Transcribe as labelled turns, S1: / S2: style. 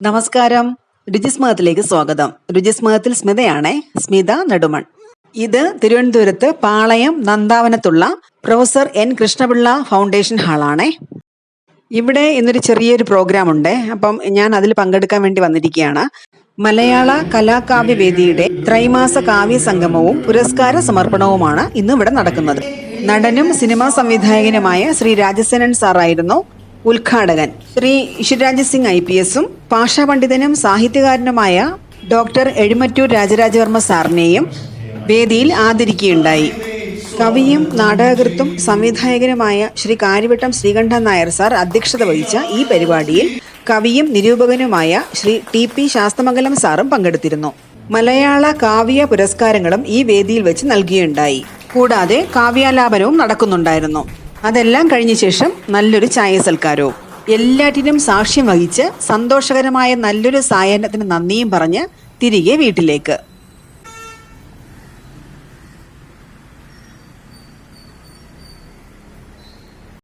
S1: നമസ്കാരം. രുചിസ്മഹത്തിലേക്ക് സ്വാഗതം. രുചിസ്മഹത്തിൽ സ്മിതയാണേ സ്മിത നെടുമൺ. ഇത് തിരുവനന്തപുരത്ത് പാളയം നന്ദാവനത്തുള്ള പ്രൊഫസർ എൻ കൃഷ്ണപിള്ള ഫൗണ്ടേഷൻ ഹാളാണേ ഇവിടെ ഇന്നൊരു ചെറിയൊരു പ്രോഗ്രാം ഉണ്ട്. അപ്പം ഞാൻ അതിൽ പങ്കെടുക്കാൻ വേണ്ടി വന്നിരിക്കുകയാണ്. മലയാള കലാകാവ്യ വേദിയുടെ ത്രൈമാസ കാവ്യ സംഗമവും പുരസ്കാര സമർപ്പണവുമാണ് ഇന്ന് ഇവിടെ നടക്കുന്നത്. നടനും സിനിമാ സംവിധായകനുമായ ശ്രീ രാജസേനൻ സാറായിരുന്നു ഉദ്ഘാടകൻ ശ്രീ ഇഷിരാജ് സിംഗ് ഐ പി എസും ഭാഷാ പണ്ഡിതനും സാഹിത്യകാരനുമായ ഡോക്ടർ എഴുമറ്റൂർ രാജരാജവർമ്മ സാറിനെയും വേദിയിൽ ആദരിക്കുകയുണ്ടായി. കവിയും നാടകകൃത്തും സംവിധായകനുമായ ശ്രീ കാര്യവട്ടം ശ്രീകണ്ഠൻ നായർ സാർ അധ്യക്ഷത വഹിച്ച ഈ പരിപാടിയിൽ കവിയും നിരൂപകനുമായ ശ്രീ ടി പി ശാസ്തമംഗലം സാറും പങ്കെടുത്തിരുന്നു. മലയാള കാവ്യ പുരസ്കാരങ്ങളും ഈ വേദിയിൽ വെച്ച് നൽകുകയുണ്ടായി. കൂടാതെ കാവ്യാലാപനവും നടക്കുന്നുണ്ടായിരുന്നു. അതെല്ലാം കഴിഞ്ഞ ശേഷം നല്ലൊരു ചായ സൽക്കാരവും എല്ലാറ്റിനും സാക്ഷ്യം വഹിച്ച് സന്തോഷകരമായ നല്ലൊരു സായാഹ്നത്തിന് നന്ദിയും പറഞ്ഞ് തിരികെ വീട്ടിലേക്ക്.